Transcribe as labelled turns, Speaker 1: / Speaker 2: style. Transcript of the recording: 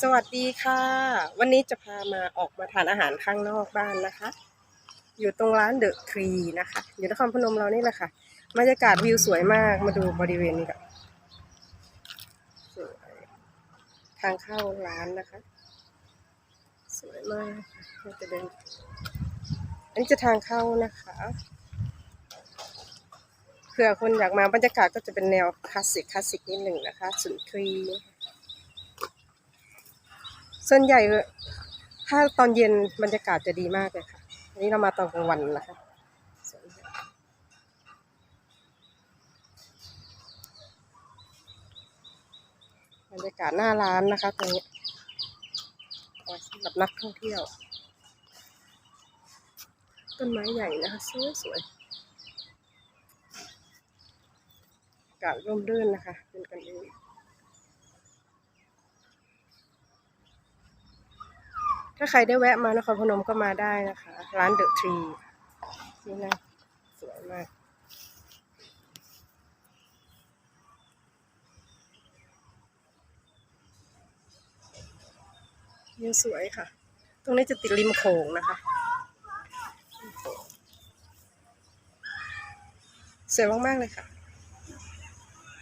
Speaker 1: สวัสดีค่ะ วันนี้จะพามาออกมาทานอาหารข้างนอกบ้านนะคะ อยู่ตรงร้านเดอะทรีนะคะ อยู่นครพนมเรานี่แหละค่ะบรรยากาศวิวสวยมากมาดูบริเวณนี้ก่อนสวยทางเข้าร้านนะคะ สวยมากเราจะเดินอันนี้จะทางเข้านะคะเผื่อคนอยากมาบรรยากาศก็จะเป็นแนวคลาสสิกคลาสสิกนิดหนึ่งนะคะสุนทรีย์ ส่วนใหญ่ถ้าตอนเย็นบรรยากาศจะดีมากเลยค่ะอันนี้เรามาตอนกลางวันนะคะบรรยากาศหน้าร้านนะคะตรงนี้สำหรับนักท่องเที่ยว ต้นไม้ใหญ่นะคะสวยสวยๆอากาศร่มรื่นนะคะเป็นกันเอง ถ้าใครได้แวะมานครพนมก็มาได้นะคะ ร้านเดอะทรีนี่นะสวยมากวิวสวยค่ะ ตรงนี้จะติดริมโขงนะคะสวยมากๆเลยค่ะ